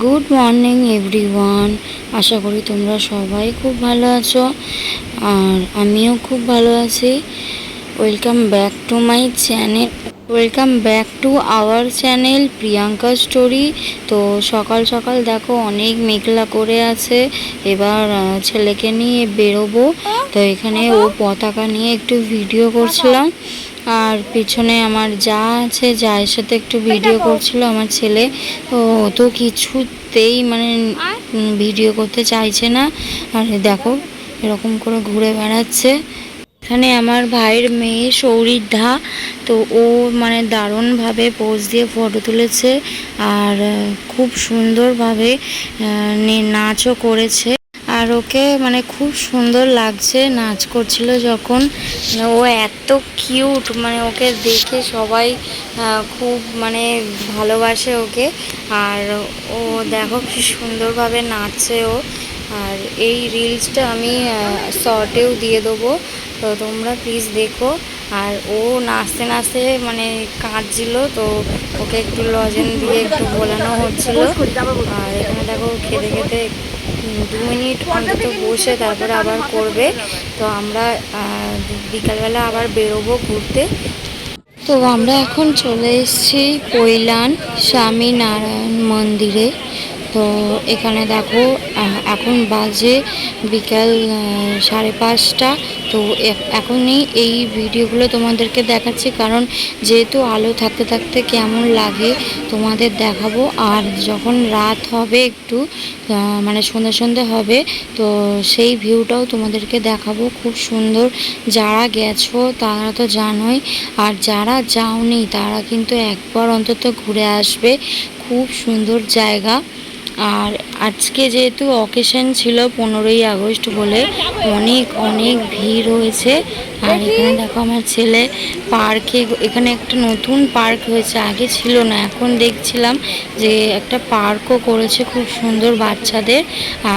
Good morning everyone আশা করি তোমরা সবাই খুব ভালো আছো আর আমিও খুব ভালো আছি। Welcome back to my channel welcome back to our channel Priyanka story তো সকাল সকাল দেখো, অনেক মেঘলা করে আছে। এবার ছেলেকে নিয়ে বেরোবো। তো এখানে ও পতাকা নিয়ে একটু ভিডিও করছিলাম। আর পিছনে আমার যা আছে যায়ের সাথে একটু ভিডিও করছিল আমার ছেলে। তো ও তো কিছুতেই মানে ভিডিও করতে চাইছে না। আর দেখো এরকম করে ঘুরে বেড়াচ্ছে। এখানে আমার ভাইয়ের মেয়ে সৌরিদ্ধা তো ও মানে দারুণভাবে পোজ দিয়ে ফটো তুলেছে। আর খুব সুন্দরভাবে নাচও করেছে। আর ওকে মানে খুব সুন্দর লাগছে, নাচ করছিল যখন। ও এত কিউট মানে ওকে দেখে সবাই খুব মানে ভালোবাসে ওকে। আর ও দেখো কি সুন্দরভাবে নাচছে ও। আর এই রিলসটা আমি শর্টেও দিয়ে দেবো। তো তোমরা প্লিজ দেখো। আর ও নাচতে নাচতে মানে কাঁদছিল, তো ওকে একটু লজেন দিয়ে একটু বোলানো হচ্ছিল। আর এখানে দেখো খেতে খেতে দু মিনিট অন্তত বসে তারপরে আবার করবে। তো আমরা বিকালবেলা আবার বেরোবো ঘুরতে। তো আমরা এখন চলে এসেছি কৈলান স্বামী নারায়ণ মন্দিরে। তো এখানে দেখো এখন বাজে বিকাল সাড়ে পাঁচটা। তো এখনই এই ভিডিওগুলো তোমাদেরকে দেখাচ্ছি, কারণ যেহেতু আলো থাকতে থাকতে কেমন লাগে তোমাদের দেখাবো। আর যখন রাত হবে একটু মানে সন্ধ্যে সন্ধ্যে হবে, তো সেই ভিউটাও তোমাদেরকে দেখাবো। খুব সুন্দর যারা গেছো তারা তো জানোই, আর যারা যাওনি তারা কিন্তু একবার অন্তত ঘুরে আসবে। খুব সুন্দর জায়গা। আর আজকে যেহেতু অকেশন ছিল পনেরোই আগস্ট বলে অনেক অনেক ভিড় হয়েছে। আর এখানে দেখো আমার ছেলে পার্কে এখানে একটা নতুন পার্ক হয়েছে আগে ছিল না এখন দেখছিলাম যে একটা পার্কও করেছে খুব সুন্দর বাচ্চাদের।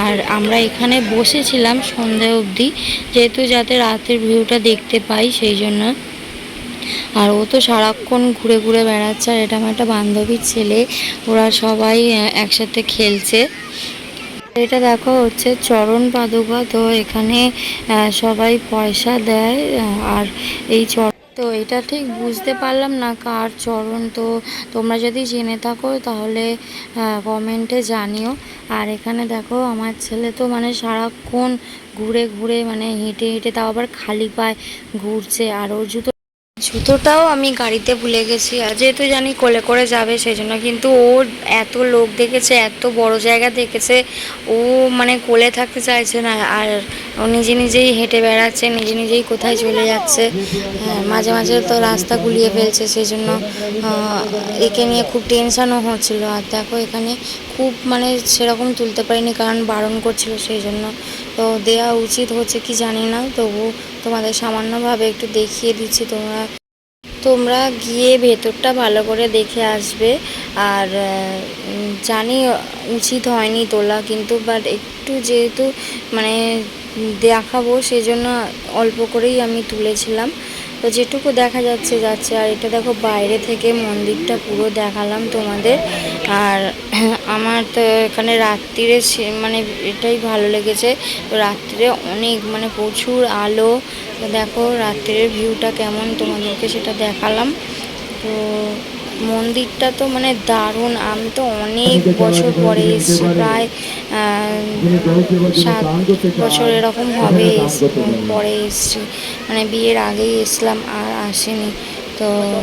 আর আমরা এখানে বসেছিলাম সন্ধ্যা অবধি যেহেতু যাতে রাতের ভিউটা দেখতে পাই সেই জন্য। আর ও তো সারাক্ষণ ঘুরে ঘুরে বেড়াচ্ছে আর এটা আমার একটা বান্ধবীর ছেলে, ওরা সবাই একসাথে খেলছে। এটা দেখো হচ্ছে চরণ পাদুকা, তো এখানে সবাই পয়সা দেয় আর এই চর তো এটা ঠিক বুঝতে পারলাম না কার চরণ, তো তোমরা যদি জেনে থাকো তাহলে কমেন্টে জানিও। আর এখানে দেখো আমার ছেলে তো মানে সারাক্ষণ ঘুরে ঘুরে মানে হেঁটে হেঁটে তাও আবার খালি পায়ে ঘুরছে, আর ওর জুতো জুতোটাও আমি গাড়িতে ভুলে গেছি। আর যেহেতু জানি কোলে করে যাবে সেই জন্য কিন্তু ও এত লোক দেখেছে এত বড় জায়গা দেখেছে ও মানে কোলে থাকতে চাইছে না। আর ও নিজে নিজেই হেঁটে বেড়াচ্ছে নিজে নিজেই কোথায় চলে যাচ্ছে। হ্যাঁ, মাঝে মাঝে তো রাস্তা গুলিয়ে ফেলছে সেই জন্য একে নিয়ে খুব টেনশনও হচ্ছিল। আর দেখো এখানে খুব মানে সেরকম তুলতে পারিনি কারণ বারণ করছিল সেই জন্য তো দেওয়া উচিত হচ্ছে কি জানি না তবু তোমাদের সামান্যভাবে একটু দেখিয়ে দিচ্ছি তোমরা। তোমরা গিয়ে ভেতরটা ভালো করে দেখে আসবে। আর জানি উচিত হয়নি তোলা, কিন্তু বাট একটু যেহেতু মানে দেখাবো, সেজন্য অল্প করেই আমি তুলেছিলাম। তো যেটুকু দেখা যাচ্ছে যাচ্ছে। আর এটা দেখো, বাইরে থেকে মন্দিরটা পুরো দেখালাম তোমাদের। আর আমার তো এখানে রাত্রিরে মানে এটাই ভালো লেগেছে। রাত্রিরে অনেক মানে প্রচুর আলো। দেখো রাত্রের ভিউটা কেমন তোমাদেরকে সেটা দেখালাম। তো মন্দিরটা তো মানে দারুণ। আমি তো অনেক বছর পরে এসেছি প্রায় সাত বছর এরকম হবে এস- পরে এসেছি। মানে বিয়ের আগেই এসলাম আর আসেনি। তো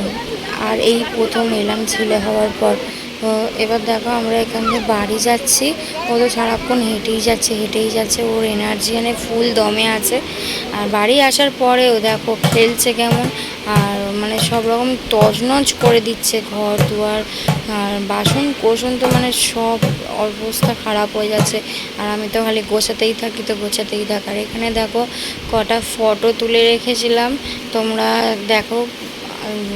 আর এই প্রথম এলাম ছেলে হওয়ার পর। তো এবার দেখো আমরা এখান থেকে বাড়ি যাচ্ছি। ও তো সারাক্ষণ হেঁটেই যাচ্ছে হেঁটেই যাচ্ছে। ওর এনার্জি এনে ফুল দমে আছে। আর বাড়ি আসার পরেও দেখো খেলছে কেমন। আর মানে সব রকম তজনজ করে দিচ্ছে ঘর দুয়ার। আর বাসন কোসন তো মানে সব অবস্থা খারাপ হয়ে যাচ্ছে। আর আমি তো খালি গোছাতেই থাকি, তো গোছাতেই থাক। আর এখানে দেখো কটা ফটো তুলে রেখেছিলাম। তোমরা দেখো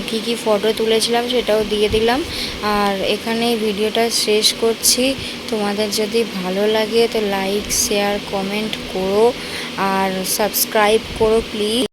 কি কি ফটো তুলেছিলাম সেটাও দিয়ে দিলাম। আর এখানে ভিডিওটা শেষ করছি। তোমাদের যদি ভালো লাগে তো লাইক শেয়ার কমেন্ট করো। আর সাবস্ক্রাইব করো প্লিজ